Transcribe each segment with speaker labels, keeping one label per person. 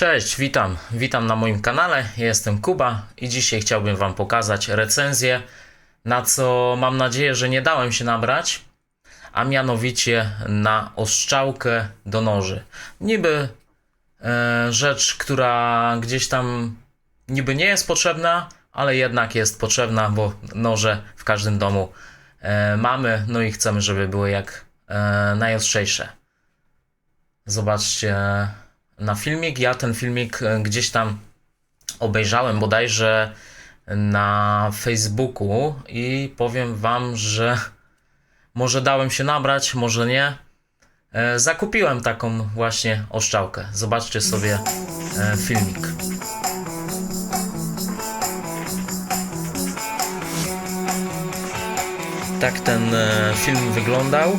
Speaker 1: Cześć, witam. Witam na moim kanale. Jestem Kuba i dzisiaj chciałbym Wam pokazać recenzję, na co mam nadzieję, że nie dałem się nabrać, a mianowicie na ostrzałkę do noży. Niby e, rzecz, która gdzieś tam niby nie jest potrzebna, ale jednak jest potrzebna, bo noże w każdym domu e, mamy, no i chcemy, żeby były jak e, najostrzejsze. Zobaczcie na filmik. Ja ten filmik e, gdzieś tam obejrzałem bodajże na Facebooku i powiem Wam, że może dałem się nabrać, może nie. E, Zakupiłem taką właśnie oszczałkę. Zobaczcie sobie e, filmik. Tak ten film wyglądał.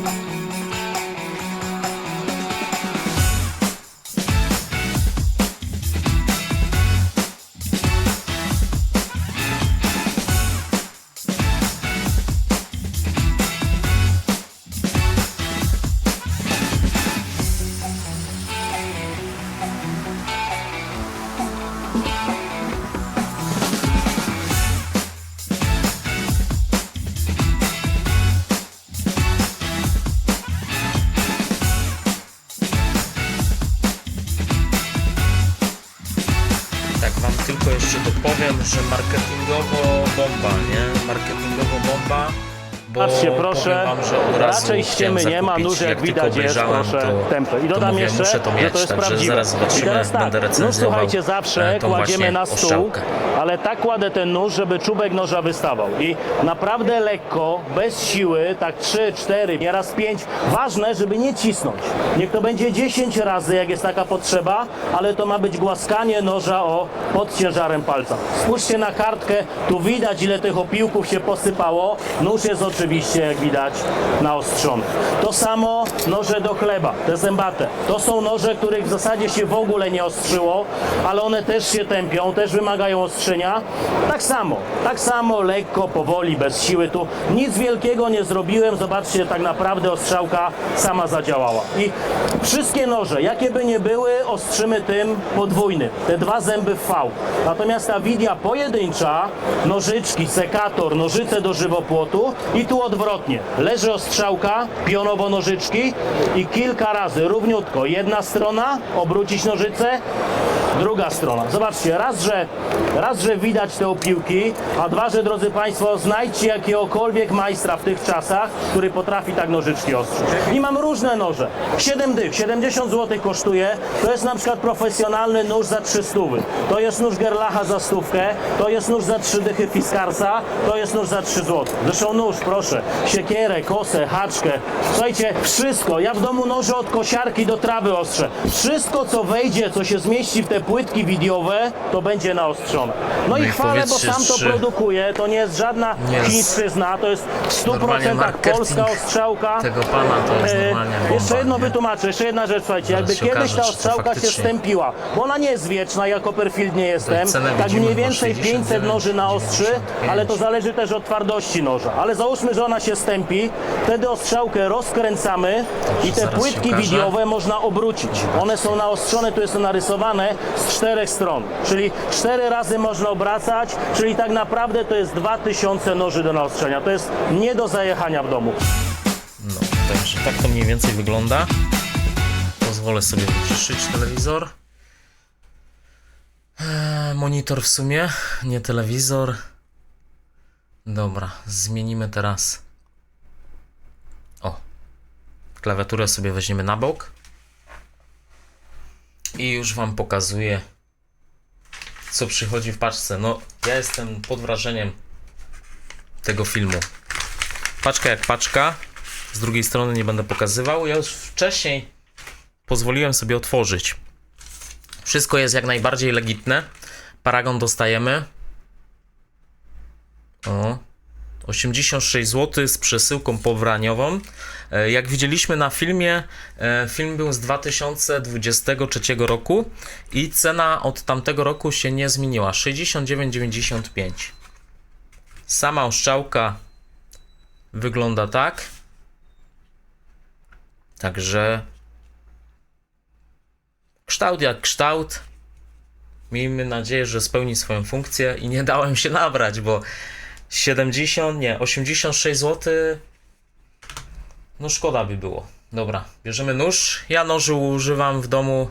Speaker 1: Tak wam tylko jeszcze dopowiem, że marketingowo bomba, nie? Marketingowo bomba. Bo
Speaker 2: Patrzcie, proszę,
Speaker 1: wam, że
Speaker 2: raczej ściemy nie ma, nóż jak
Speaker 1: tylko
Speaker 2: widać jest, proszę, tempo. I dodam
Speaker 1: mówię,
Speaker 2: jeszcze,
Speaker 1: to
Speaker 2: że
Speaker 1: mieć,
Speaker 2: to jest prawdziwe.
Speaker 1: zaraz
Speaker 2: I teraz tak, no słuchajcie, zawsze
Speaker 1: e,
Speaker 2: kładziemy na stół, ale tak kładę ten nóż, żeby czubek noża wystawał. I naprawdę lekko, bez siły, tak 3, 4, nieraz 5. Ważne, żeby nie cisnąć. Niech to będzie 10 razy, jak jest taka potrzeba, ale to ma być głaskanie noża o pod ciężarem palca. Spójrzcie na kartkę, tu widać ile tych opiłków się posypało. Nóż jest oczywiście, jak widać, naostrzony. To samo noże do chleba, te zębate. To są noże, których w zasadzie się w ogóle nie ostrzyło, ale one też się tępią, też wymagają ostrzenia. Tak samo, tak samo lekko, powoli, bez siły. Tu nic wielkiego nie zrobiłem. Zobaczcie, tak naprawdę ostrzałka sama zadziałała. I wszystkie noże, jakie by nie były, ostrzymy tym podwójnym. Te dwa zęby V. Natomiast ta widia pojedyncza, nożyczki, sekator, nożyce do żywopłotu i tu odwrotnie. Leży ostrzałka, pionowo nożyczki i kilka razy równiutko. Jedna strona, obrócić nożyce, druga strona. Zobaczcie, raz, że, raz, że widać te opiłki, a dwa, że drodzy Państwo, znajdźcie jakiegokolwiek majstra w tych czasach, który potrafi tak nożyczki ostrzyć. I mam różne noże. 7 dych, 70 zł kosztuje. To jest na przykład profesjonalny nóż za 300. To jest nóż Gerlacha za stówkę. To jest nóż za 3 dychy Fiskarsa. To jest nóż za 3 zł. Zresztą nóż, proszę. Siekierę, kosę, haczkę. Słuchajcie, wszystko. Ja w domu noże od kosiarki do trawy ostrzę. Wszystko, co wejdzie, co się zmieści w te płytki widiowe, to będzie naostrzone. No,
Speaker 1: No
Speaker 2: i chwalę, bo sam to produkuję. To nie jest żadna
Speaker 1: jest-
Speaker 2: chińszczyzna. To jest w
Speaker 1: Normalnie
Speaker 2: 100%
Speaker 1: marketing
Speaker 2: polska ostrzałka.
Speaker 1: Tego pana to jest
Speaker 2: E,
Speaker 1: normalnie bomba.
Speaker 2: Jeszcze jedno
Speaker 1: nie?
Speaker 2: wytłumaczę, jeszcze jedna rzecz, słuchajcie, jakby kiedyś
Speaker 1: okaże,
Speaker 2: ta ostrzałka się stępiła, bo ona nie jest wieczna, ja Copperfield nie jestem, tak mniej więcej
Speaker 1: 69,
Speaker 2: 500 noży na ostrzy,
Speaker 1: 95.
Speaker 2: ale to zależy też od twardości noża. Ale załóżmy, że ona się stępi, wtedy ostrzałkę rozkręcamy i te płytki widiowe można obrócić. One są naostrzone, tu jest to narysowane z czterech stron, czyli cztery razy można obracać, czyli tak naprawdę to jest 2000 noży do naostrzenia. To jest nie do zajechania w domu.
Speaker 1: No, także tak to mniej więcej wygląda. Pozwolę sobie wyciszyć telewizor. Eee, monitor w sumie, nie telewizor. Dobra, zmienimy teraz. O, klawiaturę sobie weźmiemy na bok. I już Wam pokazuję, co przychodzi w paczce. No, ja jestem pod wrażeniem tego filmu. Paczka jak paczka. Z drugiej strony nie będę pokazywał. Ja już wcześniej pozwoliłem sobie otworzyć. Wszystko jest jak najbardziej legitne. Paragon dostajemy. O. 86 zł z przesyłką powraniową. E, Jak widzieliśmy na filmie, e, film był z 2023 roku i cena od tamtego roku się nie zmieniła. 69,95. Sama oszczałka wygląda tak. Także kształt jak kształt. Miejmy nadzieję, że spełni swoją funkcję i nie dałem się nabrać, bo 70, nie, 86 zł. No szkoda by było. Dobra, bierzemy nóż. Ja noży używam w domu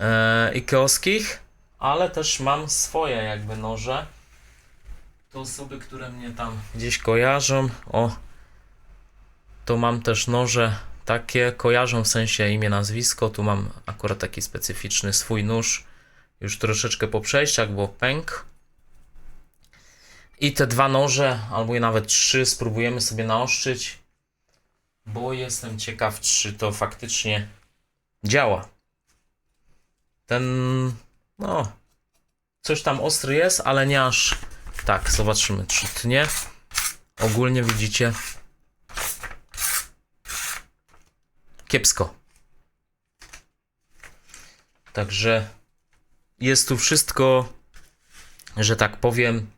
Speaker 1: e, ikeoskich, ale też mam swoje jakby noże. To osoby, które mnie tam gdzieś kojarzą. O, to mam też noże takie, kojarzą w sensie imię, nazwisko. Tu mam akurat taki specyficzny swój nóż. Już troszeczkę po przejściach, bo pęk. I te dwa noże, albo i nawet trzy, spróbujemy sobie naostrzyć, bo jestem ciekaw, czy to faktycznie działa. Ten, no, coś tam ostry jest, ale nie aż tak. Zobaczymy, czy tnie. Ogólnie widzicie, kiepsko. Także jest tu wszystko, że tak powiem,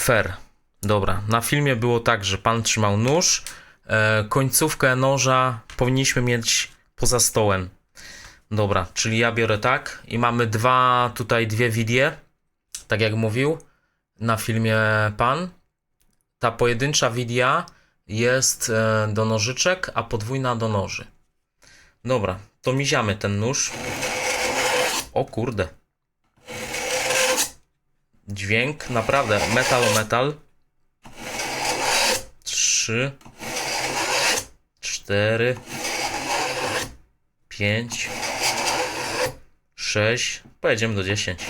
Speaker 1: fair. Dobra, na filmie było tak, że pan trzymał nóż, e, końcówkę noża powinniśmy mieć poza stołem. Dobra, czyli ja biorę tak i mamy dwa, tutaj dwie widie, tak jak mówił na filmie pan. Ta pojedyncza widia jest e, do nożyczek, a podwójna do noży. Dobra, to miziamy ten nóż. O kurde. Dźwięk, naprawdę, metal metal. Trzy, cztery, pięć, sześć, pojedziemy do dziesięć.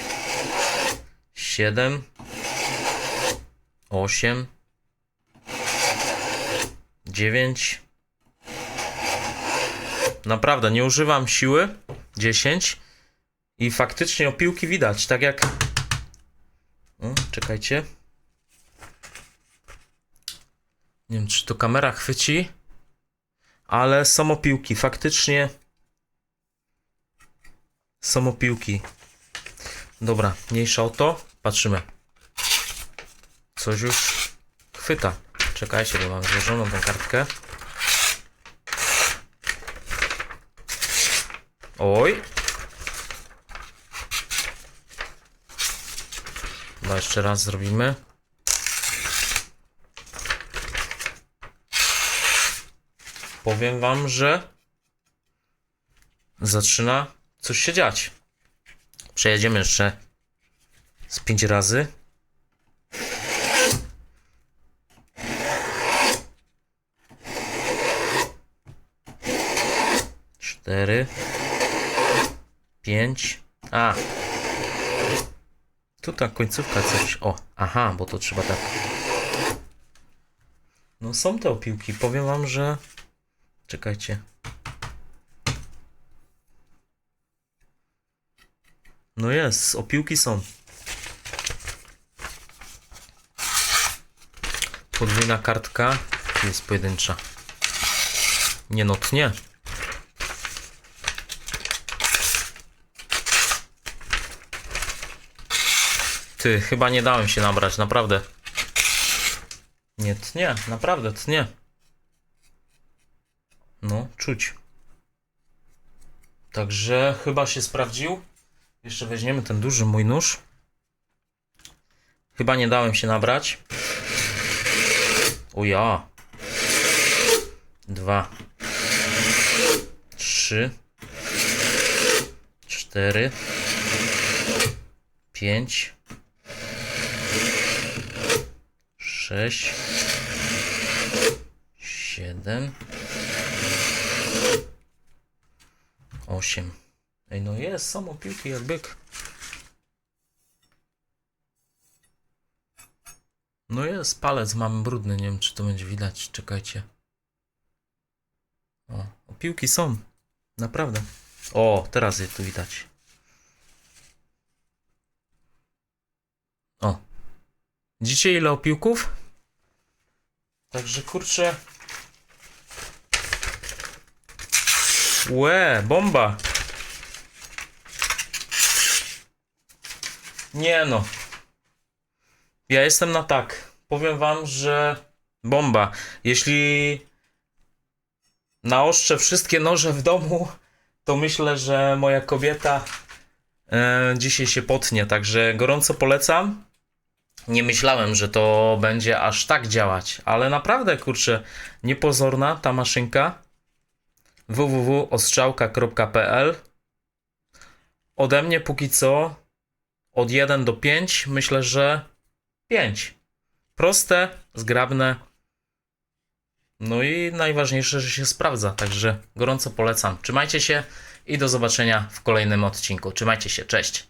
Speaker 1: Siedem, osiem, dziewięć. Naprawdę, nie używam siły. 10. I faktycznie opiłki widać, tak jak. O, czekajcie. Nie wiem, czy to kamera chwyci, ale są opiłki. Faktycznie są opiłki. Dobra, mniejsza o to. Patrzymy. Coś już chwyta. Czekajcie, bo mam złożoną tą kartkę. Oj. No jeszcze raz zrobimy. Powiem wam, że zaczyna coś się dziać. Przejedziemy jeszcze z pięć razy. Cztery. Pięć. A. Tu ta końcówka coś. O, aha, bo to trzeba tak. No są te opiłki. Powiem wam, że. Czekajcie. No jest, opiłki są. Podwójna kartka jest pojedyncza. Nie no, tnie. Ty, chyba nie dałem się nabrać, naprawdę. Nie, tnie, naprawdę, tnie. No, czuć. Także chyba się sprawdził. Jeszcze weźmiemy ten duży mój nóż. Chyba nie dałem się nabrać. O ja. Dwa. Trzy. Cztery. Pięć. Sześć. Siedem. Osiem. Ej, no jest, są opiłki jak byk. No jest, palec mam brudny, nie wiem czy to będzie widać, czekajcie. O, opiłki są, naprawdę. O, teraz je tu widać. O. Widzicie ile opiłków? Także kurczę. Łe, bomba. Nie no. Ja jestem na tak. Powiem wam, że bomba. Jeśli naoszczę wszystkie noże w domu, to myślę, że moja kobieta e, dzisiaj się potnie, także gorąco polecam. Nie myślałem, że to będzie aż tak działać, ale naprawdę, kurczę, niepozorna ta maszynka. www.ostrzałka.pl Ode mnie póki co od 1 do 5 myślę, że 5. Proste, zgrabne. No i najważniejsze, że się sprawdza, także gorąco polecam. Trzymajcie się i do zobaczenia w kolejnym odcinku. Trzymajcie się, cześć.